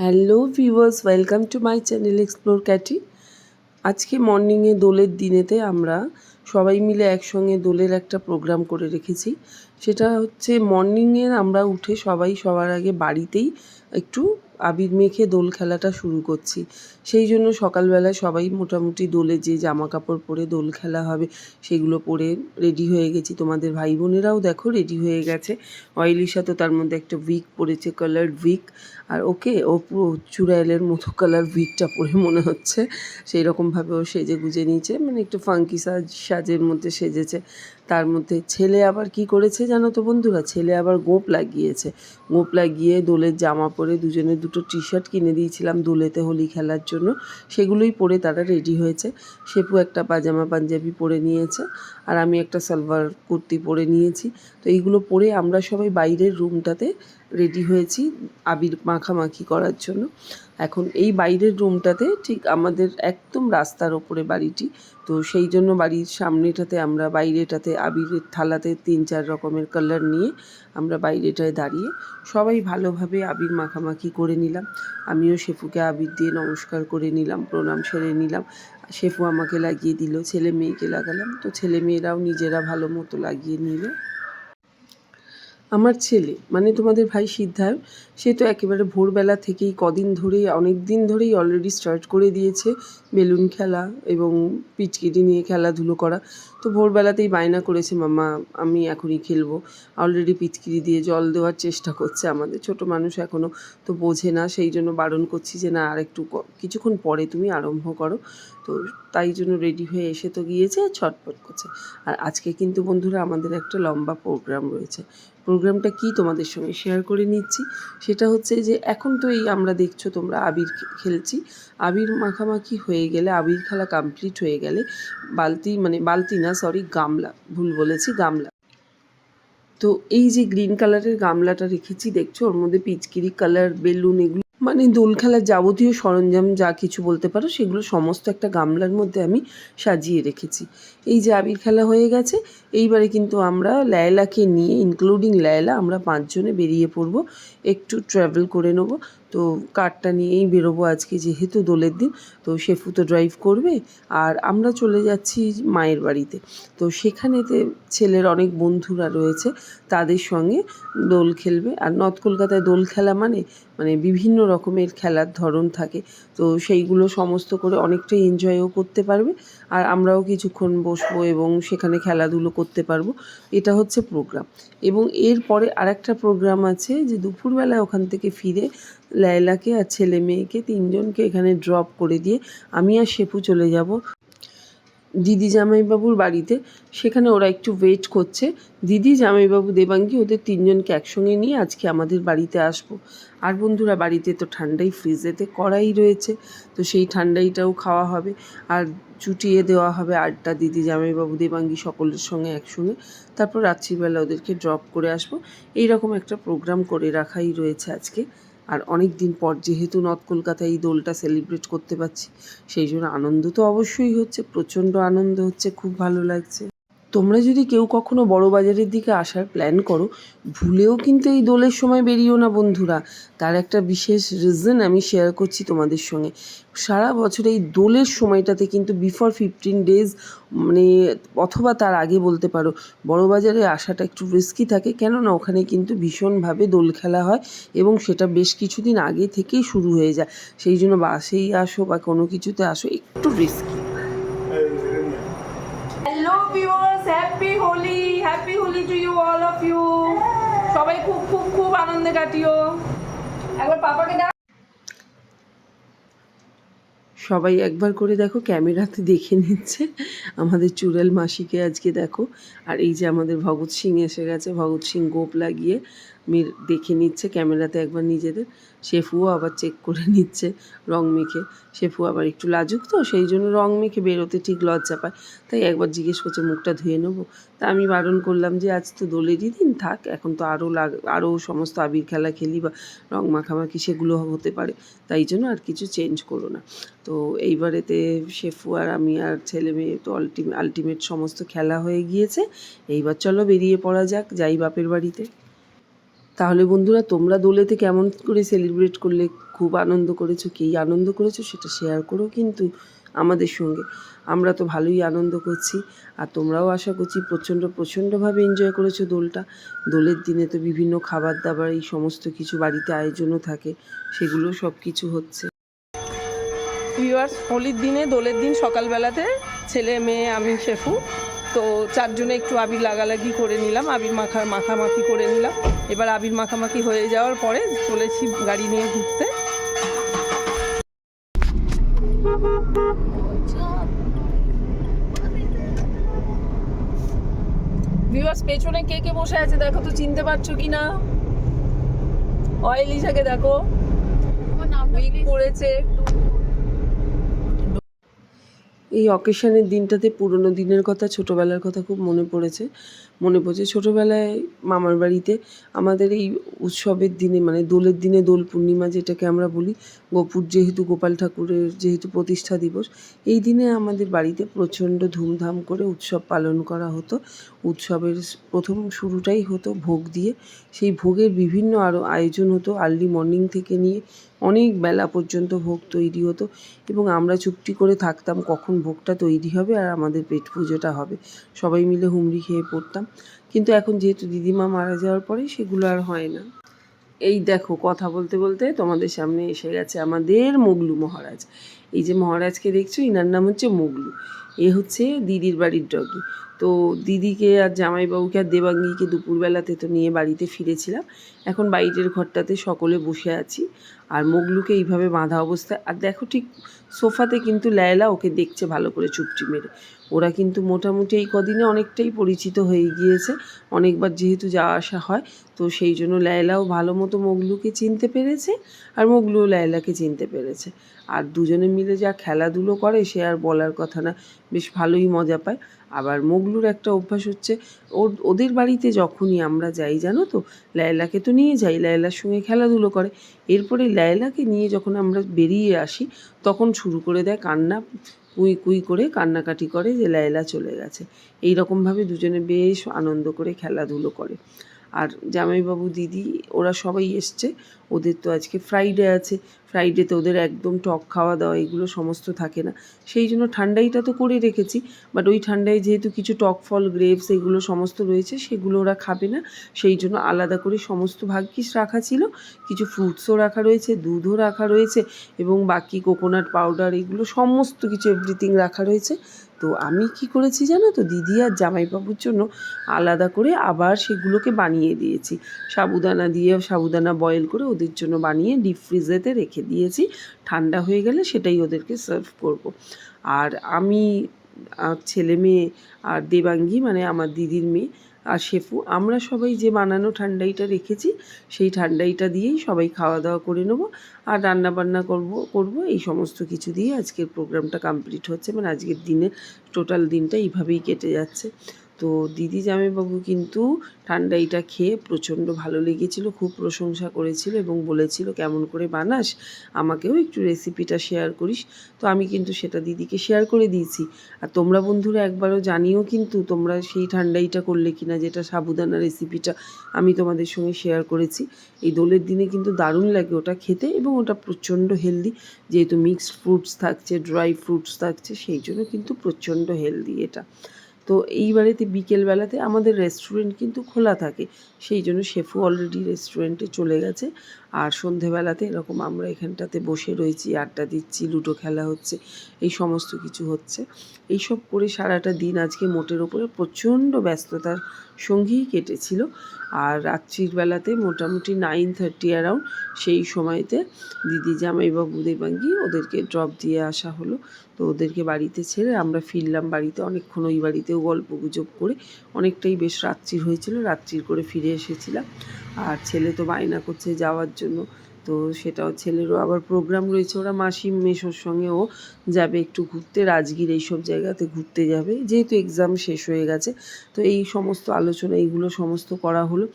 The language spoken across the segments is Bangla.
Hello viewers welcome to my channel explore Katie আজকে মর্নিংয়ে দোলের দিনেতে আমরা সবাই মিলে একসঙ্গে দোলের একটা প্রোগ্রাম করে রেখেছি। সেটা হচ্ছে মর্নিংয়ে আমরা উঠে সবাই সবার আগে বাড়িতেই একটু আবির মেখে দোল খেলাটা শুরু করছি। সেই জন্য সকালবেলায় সবাই মোটামুটি দোলে যে জামা কাপড় পরে দোল খেলা হবে সেগুলো পরে রেডি হয়ে গেছি। তোমাদের ভাই বোনেরাও দেখো রেডি হয়ে গেছে। অয়েলিশা তো তার মধ্যে একটা উইক পরেছে কালার উইক আর ওকে, ও পুরো চুড়াইলের মতো কালার উইকটা পরে মনে হচ্ছে। সেই রকমভাবে ও সেজে গুজে নিয়েছে। মানে একটু ফাঙ্কি সাজ, সাজের মধ্যে সেজেছে। তার মধ্যে ছেলে আবার কি করেছে জানো তো বন্ধুরা? ছেলে আবার গোপ লাগিয়েছে। গোপ লাগিয়ে দোলের জামা পরে দুজনে দুটো টি শার্ট কিনে দিয়েছিলাম দোলেতে হোলি খেলার জন্য সেগুলোই পরে তারা রেডি হয়েছে। সেপু একটা পাজামা পাঞ্জাবি পরে নিয়েছে আর আমি একটা সালোয়ার কুর্তি পরে নিয়েছি। তো এইগুলো পরে আমরা সবাই বাইরের রুমটাতে রেডি হয়েছি আবির মাখামাখি করার জন্য। এখন এই বাইরের রুমটাতে ঠিক আমাদের একদম রাস্তার ওপরে বাড়িটি। তো সেই জন্য বাড়ির সামনেটাতে আমরা বাইরেটাতে আবিরের থালাতে তিন চার রকমের কালার নিয়ে আমরা বাইরেটায় দাঁড়িয়ে সবাই ভালোভাবে আবির মাখামাখি করে নিলাম। আমিও শেফুকে আবির দিয়ে নমস্কার করে নিলাম, প্রণাম সেরে নিলাম। শেফু আমাকে লাগিয়ে দিল, ছেলে মেয়েকে লাগালাম। তো ছেলে মেয়েরাও নিজেরা ভালো মতো লাগিয়ে নিল। আমার ছেলে মানে তোমাদের ভাই সিদ্ধায় সে তো একেবারে ভোরবেলা থেকেই কদিন ধরেই, অনেক দিন ধরেই অলরেডি স্টার্ট করে দিয়েছে। বেলুন খেলা এবং পিচকিটি নিয়ে খেলাধুলো করা। তো ভোরবেলাতেই বায়না করেছে, মামা, আমি এখনই খেলব। অলরেডি পিচকিরি দিয়ে জল দেওয়ার চেষ্টা করছে আমাদের। ছোট মানুষ এখনও তো বোঝে না, সেই জন্য বারণ করছি যে, না আর একটু কিছুক্ষণ পরে তুমি আরম্ভ করো। তো তাই জন্য রেডি হয়ে এসে তো গিয়েছে, ছটপট করছে। আর আজকে কিন্তু বন্ধুরা আমাদের একটা লম্বা প্রোগ্রাম রয়েছে। প্রোগ্রামটা কি তোমাদের সঙ্গে শেয়ার করে নিচ্ছি? সেটা হচ্ছে যে, এখন তো এই আমরা দেখছ তোমরা আবির খেলছি। আবির মাখামাখি হয়ে গেলে, আবির খেলা কমপ্লিট হয়ে গেলে, বালতি মানে বালতি না সরি গামলা, ভুল বলেছি, গামলা। তো এই যে গ্রিন কালারের গামলাটা রেখেছি, দেখছ? ওর মধ্যে পিচকিরি কালার বেলুন এগুলো মানে দোল খেলার যাবতীয় সরঞ্জাম যা কিছু বলতে পারো, সেগুলো সমস্ত একটা গামলার মধ্যে আমি সাজিয়ে রেখেছি। এই যে আবির খেলা হয়ে গেছে, এইবারে কিন্তু আমরা লায়লাকে নিয়ে ইনক্লুডিং লায়লা, আমরা পাঁচজনে বেরিয়ে পড়ব। একটু ট্রাভেল করে নেব। তো কারটা নিয়েই বেরোবো আজকে যেহেতু দোলের দিন। তো শেফু তো ড্রাইভ করবে। আর আমরা চলে যাচ্ছি মায়ের বাড়িতে। তো সেখানেতে ছেলের অনেক বন্ধুরা রয়েছে। তাদের সঙ্গে দোল খেলবে। আর নর্থ কলকাতায় দোল খেলা মানে মানে বিভিন্ন রকমের খেলার ধরন থাকে। তো সেইগুলো সমস্ত করে অনেকটাই এনজয়ও করতে পারবে। আর আমরাও কিছুক্ষণ বসবো এবং সেখানে খেলাধুলো করতে পারব। এটা হচ্ছে প্রোগ্রাম এবং এরপরে আরেকটা প্রোগ্রাম আছে যে দুপুরবেলায় ওখান থেকে ফিরে লায়লাকে আর ছেলে মেয়েকে তিনজনকে এখানে ড্রপ করে দিয়ে আমি আর শেপু চলে যাব। দিদি জামাইবাবুর বাড়িতে। সেখানে ওরা একটু ওয়েট করছে। দিদি, জামাইবাবু, দেবাঙ্গী ওদের তিনজনকে একসঙ্গে নিয়ে আজকে আমাদের বাড়িতে আসব। আর বন্ধুরা, বাড়িতে তো ঠান্ডাই ফ্রিজেতে কড়াই রয়েছে, তো সেই ঠান্ডাইটাও খাওয়া হবে। আর চুটিয়ে দেওয়া হবে আড্ডা, দিদি, জামাইবাবু, দেবাঙ্গী সকলের সঙ্গে একসঙ্গে। তারপর রাত্রিবেলা ওদেরকে ড্রপ করে আসব। এইরকম একটা প্রোগ্রাম করে রাখাই রয়েছে আজকে। আর অনেক দিন পর যেহেতু নর্থ কলকাতায় এই দোলটা সেলিব্রেট করতে পারছি, সেই জন্য আনন্দ তো অবশ্যই হচ্ছে, প্রচণ্ড আনন্দ হচ্ছে, খুব ভালো লাগছে। তোমরা যদি কেউ কখনো বড় বাজারের দিকে আসার প্ল্যান করো, ভুলেও কিন্তু এই দোলের সময় বেরিয়েও না বন্ধুরা। তার একটা বিশেষ রিজন আমি শেয়ার করছি তোমাদের সঙ্গে। সারা বছর এই দোলের সময়টাতে কিন্তু বিফোর ফিফটিন ডেজ মানে অথবা তার আগে বলতে পারো, বড় বাজারে আসাটা একটু রিস্কি থাকে। কেননা ওখানে কিন্তু ভীষণভাবে দোল খেলা হয় এবং সেটা বেশ কিছুদিন আগে থেকেই শুরু হয়ে যায়। সেই জন্য বাসেই আসো বা কোনো কিছুতে আসো, একটু risky happy to you all of you সবাই খুব খুব খুব আনন্দে কাটিও। একবার পাপাকে ডাক। সবাই একবার করে দেখো, ক্যামেরাতে দেখে নিচ্ছে আমাদের চুড়েল মাসিকে আজকে দেখো। আর এই যে আমাদের ভগৎ সিং এসে গেছে, ভগৎ সিং গোপ লাগিয়ে মির দেখে নিচ্ছে ক্যামেরাতে একবার নিজেদের। শেফুও আবার চেক করে নিচ্ছে রং মেখে। শেফু আবার একটু লাজুক তো, সেই জন্য রং মেখে বেরোতে ঠিক লজ্জা পায়। তাই একবার জিজ্ঞেস করছে, মুখটা ধুয়ে নেব? তা আমি বারণ করলাম যে, আজ তো দোলেরই দিন থাক, এখন তো আরও লাগ আরও সমস্ত আবির খেলা খেলি বা রং মাখামাখি সেগুলো হতে পারে। তাই জন্য আর কিছু চেঞ্জ করো না। তো এইবারেতে শেফু আর আমি আর ছেলে মেয়ে তো আলটিমে আলটিমেট সমস্ত খেলা হয়ে গিয়েছে। এইবার চলো বেরিয়ে পড়া যাক, যাই বাপের বাড়িতে। তাহলে বন্ধুরা, তোমরা দোলেতে কেমন করে সেলিব্রেট করলে? খুব আনন্দ করেছ? কী আনন্দ করেছ? সেটা শেয়ার করো কিন্তু আমাদের সঙ্গে। আমরা তো ভালোই আনন্দ করছি আর তোমরাও আশা করছি প্রচণ্ড, প্রচণ্ডভাবে এনজয় করেছ দোলটা। দোলের দিনে তো বিভিন্ন খাবার দাবার এই সমস্ত কিছু বাড়িতে আয়োজনও থাকে। সেগুলো সব কিছু হচ্ছে। ভিউয়ার্স হোলির দিনে, দোলের দিন সকালবেলাতে ছেলে, মেয়ে আমি শেফু। তো চারজনে একটু আবির লাগালাগি করে নিলাম, আবির মাখা, মাখামাখি করে নিলাম। এবার আবির মাখামাখি হয়ে যাওয়ার পরে চলেছি গাড়ি নিয়ে ঘুরতে। ভিউয়ার্স পেছনে কে কে বসে আছে দেখো তো চিনতে পারছ কি না অয়েলিশাকে দেখো। উইক পড়েছে এই অকেশনের দিনটাতে পুরোনো দিনের কথা ছোটবেলার কথা খুব মনে পড়েছে। মনে পড়ছে ছোটোবেলায় মামার বাড়িতে আমাদের এই উৎসবের দিনে মানে দোলের দিনে দোল পূর্ণিমা যেটাকে আমরা বলি, গোপুর যেহেতু, গোপাল ঠাকুরের যেহেতু প্রতিষ্ঠা দিবস, এই দিনে আমাদের বাড়িতে প্রচণ্ড ধুমধাম করে উৎসব পালন করা হতো। উৎসবের প্রথম শুরুটাই হতো ভোগ দিয়ে। সেই ভোগের বিভিন্ন আরও আয়োজন হতো। আর্লি মর্নিং থেকে নিয়ে অনেক বেলা পর্যন্ত ভোগ তৈরি হতো এবং আমরা চুপটি করে থাকতাম কখন ভোগটা তৈরি হবে আর আমাদের পেট পুজোটা হবে। সবাই মিলে হুমড়ি খেয়ে পড়তাম। কিন্তু এখন যেহেতু দিদিমা মারা যাওয়ার পরে সেগুলো আর হয় না। এই দেখো কথা বলতে বলতে তোমাদের সামনে এসে গেছে আমাদের মুগলু মহারাজ। এই যে মহারাজকে দেখছ, ইনার নাম হচ্ছে মুগলু। এ হচ্ছে দিদির বাড়ির ডগি তো দিদিকে আর জামাইবাবুকে আর দেবাঙ্গীকে দুপুরবেলাতে তো নিয়ে বাড়িতে ফিরেছিলাম। এখন বাইরের ঘরটাতে সকলে বসে আছি। আর মোগলুকে এইভাবে বাঁধা অবস্থায়, আর দেখো ঠিক সোফাতে কিন্তু লায়লা ওকে দেখছে ভালো করে চুপটি মেরে। ওরা কিন্তু মোটামুটি এই কদিনে অনেকটাই পরিচিত হয়ে গিয়েছে। অনেকবার যেহেতু যাওয়া আসা হয়, তো সেই জন্য লায়লাও ভালো মতো মোগলুকে চিনতে পেরেছে, আর মোগলুও লায়লাকে চিনতে পেরেছে। আর দুজনে মিলে যা খেলাধুলো করে, সে আর বলার কথা না। বেশ ভালোই মজা পায়। আবার মোগলুর একটা অভ্যাস হচ্ছে, ওর, ওদের বাড়িতে যখনই আমরা যাই, জানো তো, লায়লাকে তো নিয়ে যাই, লায়লার সঙ্গে খেলাধুলো করে। এরপরে লায়লাকে নিয়ে যখন আমরা বেরিয়ে আসি, তখন শুরু করে দেয় কান্না, কুই কুই করে কান্নাকাটি করে যে লায়লা চলে গেছে। এই রকমভাবে দুজনে বেশ আনন্দ করে খেলাধুলো করে। আর জামাইবাবু দিদি, ওরা সবাই এসছে। ওদের তো আজকে ফ্রাইডে আছে। ফ্রাইডেতে ওদের একদম টক খাওয়া দাওয়া এগুলো সমস্ত থাকে না। সেই জন্য ঠান্ডাইটা তো করে রেখেছি বাট ওই ঠান্ডায় যেহেতু কিছু টক ফল গ্রেপস এগুলো সমস্ত রয়েছে, সেগুলো ওরা খাবে না। সেই জন্য আলাদা করে সমস্ত ভাগ্যিস রাখা ছিল। কিছু ফ্রুটসও রাখা রয়েছে, দুধও রাখা রয়েছে, এবং বাকি কোকোনাট পাউডার এগুলো সমস্ত কিছু এভরিথিং রাখা রয়েছে। তো আমি কি করেছি জানো তো? দিদি আর জামাইবাবুর জন্য আলাদা করে আবার সেগুলোকে বানিয়ে দিয়েছি। সাবুদানা দিয়ে সাবুদানা বয়েল করে ওদের জন্য বানিয়ে ডিপ ফ্রিজেতে রেখে দিয়েছি। ঠান্ডা হয়ে গেলে সেটাই ওদেরকে সার্ভ করব। আর আমি ছেলে মেয়ে আর দেবাঙ্গী মানে আমার দিদির মেয়ে আর শেফু, আমরা সবাই যে বানানো ঠান্ডাইটা রেখেছি, সেই ঠান্ডাইটা দিয়েই সবাই খাওয়া দাওয়া করে নেব। আর রান্না বান্না করব করব, এই সমস্ত কিছু দিয়ে আজকের প্রোগ্রামটা কমপ্লিট হচ্ছে। মানে আজকের দিনে টোটাল দিনটা এইভাবেই কেটে যাচ্ছে। তো দিদি জামাইবাবু কিন্তু ঠান্ডাইটা খেয়ে প্রচণ্ড ভালো লেগেছিল, খুব প্রশংসা করেছিল এবং বলেছিল, কেমন করে বানাস, আমাকেও একটু রেসিপিটা শেয়ার করিস। তো আমি কিন্তু সেটা দিদিকে শেয়ার করে দিয়েছি। আর তোমরা বন্ধুরা একবারও জানিও কিন্তু তোমরা সেই ঠান্ডাইটা করলে কিনা, যেটা সাবুদানা রেসিপিটা আমি তোমাদের সঙ্গে শেয়ার করেছি। এই দোলের দিনে কিন্তু দারুণ লাগে ওটা খেতে এবং ওটা প্রচণ্ড হেলদি যেহেতু মিক্সড ফ্রুটস থাকছে ড্রাই ফ্রুটস থাকছে, সেই জন্য কিন্তু প্রচণ্ড হেলদি এটা। তো এই বাড়িতে বিকেলবেলাতে আমাদের রেস্টুরেন্ট কিন্তু খোলা থাকে। সেই জন্য শেফু অলরেডি রেস্টুরেন্টে চলে গেছে। আর সন্ধেবেলাতে এরকম আমরা এখানটাতে বসে রয়েছি, আড্ডা দিচ্ছি, লুডো খেলা হচ্ছে, এই সমস্ত কিছু হচ্ছে। এইসব করে সারাটা দিন আজকে মোটের ওপরে প্রচণ্ড ব্যস্ততার সঙ্গেই কেটেছিল। আর রাত্রির বেলাতে মোটামুটি নাইন থার্টি অ্যারাউন্ড সেই সময়তে দিদি জামাইবাবু দেবাঙ্গি ওদেরকে ড্রপ দিয়ে আসা হলো। তো ওদেরকে বাড়িতে ছেড়ে আমরা ফিরলাম বাড়িতে অনেকক্ষণ ওই বাড়িতেও গল্প গুজব করে। অনেকটাই বেশ রাত্রির হয়েছিল, রাত্রির করে ফিরে এসেছিলাম। আর ছেলে তো বায়না করছে যাওয়ার জন্য। তো সেটাও ছেলেরও আবার প্রোগ্রাম রয়েছে। ওরা মাসি মেশোর সঙ্গে ও যাবে একটু ঘুরতে। রাজগীর এইসব জায়গাতে ঘুরতে যাবে। যেহেতু এক্সাম শেষ হয়ে গেছে, তো এই সমস্ত আলোচনা, এইগুলো সমস্ত করা হলো।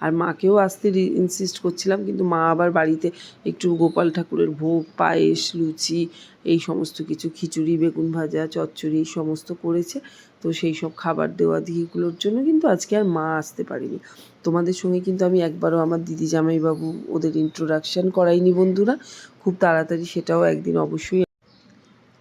আর মাকেও আসতে ইনসিস্ট করছিলাম, কিন্তু মা আবার বাড়িতে একটু গোপাল ঠাকুরের ভোগ, পায়েস, লুচি, এই সমস্ত কিছু, খিচুড়ি, বেগুন ভাজা, চচ্চড়ি, এই সমস্ত করেছে। তো সেই সব খাবার দেওয়া দিয়েগুলোর জন্য কিন্তু আজকে আর মা আসতে পারিনি। তোমাদের সঙ্গে কিন্তু আমি একবারও আমার দিদি জামাইবাবু ওদের ইন্ট্রোডাকশান করাইনি বন্ধুরা। খুব তাড়াতাড়ি সেটাও একদিন অবশ্যই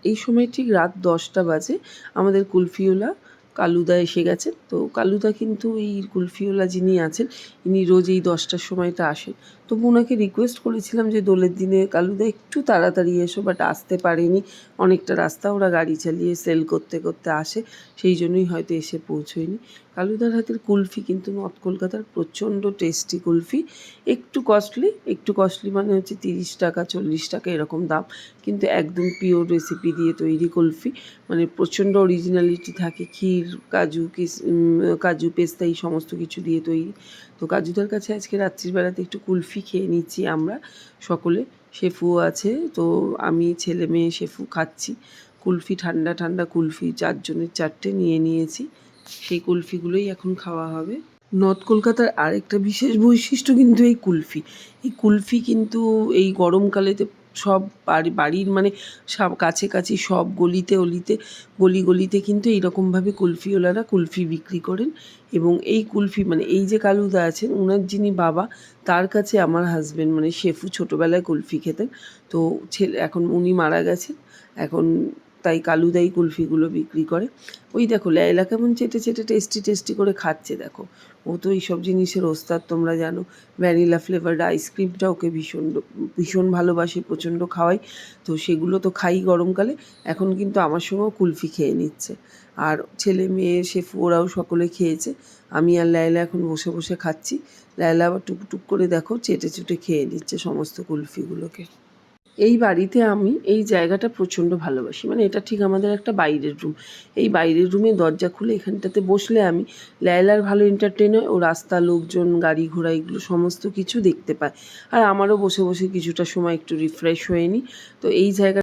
এই সময় ঠিক রাত দশটা বাজে, আমাদের কুলফিওলা কালুদা এসে গেছে। তো কালুদা কিন্তু এই কুলফিওলা যিনি আছেন, ইনি রোজ এই দশটার সময়টা আসেন। তবু ওনাকে রিকোয়েস্ট করেছিলাম যে দোলের দিনে, কালুদা একটু তাড়াতাড়ি এসো বাট আসতে পারেনি। অনেকটা রাস্তা ওরা গাড়ি চালিয়ে সেল করতে করতে আসে, সেই জন্যই হয়তো এসে পৌঁছোয়নি। কালুদার হাতের কুলফি কিন্তু নর্থ কলকাতার প্রচণ্ড টেস্টি কুলফি। একটু কস্টলি একটু কস্টলি মানে হচ্ছে তিরিশ টাকা, চল্লিশ টাকা এরকম দাম। কিন্তু একদম পিওর রেসিপি দিয়ে তৈরি কুলফি। মানে প্রচণ্ড অরিজিনালিটি থাকে, ক্ষীর, কাজু, কিস কাজু, পেস্তা, এই সমস্ত কিছু দিয়ে তৈরি। তো কাজুদার কাছে আজকে রাত্রিবেলাতে একটু কুলফি খেয়ে নিচ্ছি আমরা সকলে। শেফুও আছে, তো আমি ছেলে মেয়ে শেফু খাচ্ছি। কুলফি, ঠান্ডা ঠান্ডা কুলফি চারজনের চারটে নিয়ে নিয়েছি। সেই কুলফিগুলোই এখন খাওয়া হবে। নর্থ কলকাতার আরেকটা বিশেষ বৈশিষ্ট্য কিন্তু এই কুলফি। এই কুলফি কিন্তু এই গরমকালেতে সব বাড়ি, বাড়ির মানে সব কাছে কাছে সব গলিতে অলিতে, গলি গলিতে কিন্তু এইরকমভাবে কুলফিওয়ালারা কুলফি বিক্রি করেন এবং এই কুলফি মানে এই যে কালুদা আছেন ওনার যিনি বাবা, তার কাছে আমার হাজব্যান্ড মানে শেফু ছোটোবেলায় কুলফি খেতেন। তো ছেলে, এখন উনি মারা গেছেন। এখন তাই কালুদাই কুলফিগুলো বিক্রি করে। ওই দেখো ল্যায়লা কেমন চেটে চেটে টেস্টি টেস্টি করে খাচ্ছে, দেখো। ও তো এইসব জিনিসের ওস্তাদ, তোমরা জানো। ভ্যানিলা ফ্লেভার্ড আইসক্রিমটা ওকে ভীষণ ভীষণ ভালোবাসে, প্রচণ্ড খাওয়াই তো সেগুলো তো খাই গরমকালে। এখন কিন্তু আমার সঙ্গেও কুলফি খেয়ে নিচ্ছে। আর ছেলে, মেয়ে, শেফু, ওরাও সকলে খেয়েছে। আমি আর লায়লা এখন বসে বসে খাচ্ছি। লায়লা আবার টুকটুক করে দেখো, চেটে চুটে খেয়ে নিচ্ছে সমস্ত কুলফিগুলোকে। এই বাড়িতে আমি এই জায়গাটা প্রচণ্ড ভালোবাসি। মানে এটা ঠিক আমাদের একটা বাইরের রুম এই বাইরের রুমে দরজা খুলে এখানটাতে বসলে আমি লায়লার ভালো এন্টারটেন হয় ও রাস্তা লোকজন, গাড়ি ঘোড়া, এগুলো সমস্ত কিছু দেখতে পায় আর আমারও বসে বসে কিছুটা সময় একটু রিফ্রেশ হয়ে নিই। তো এই জায়গা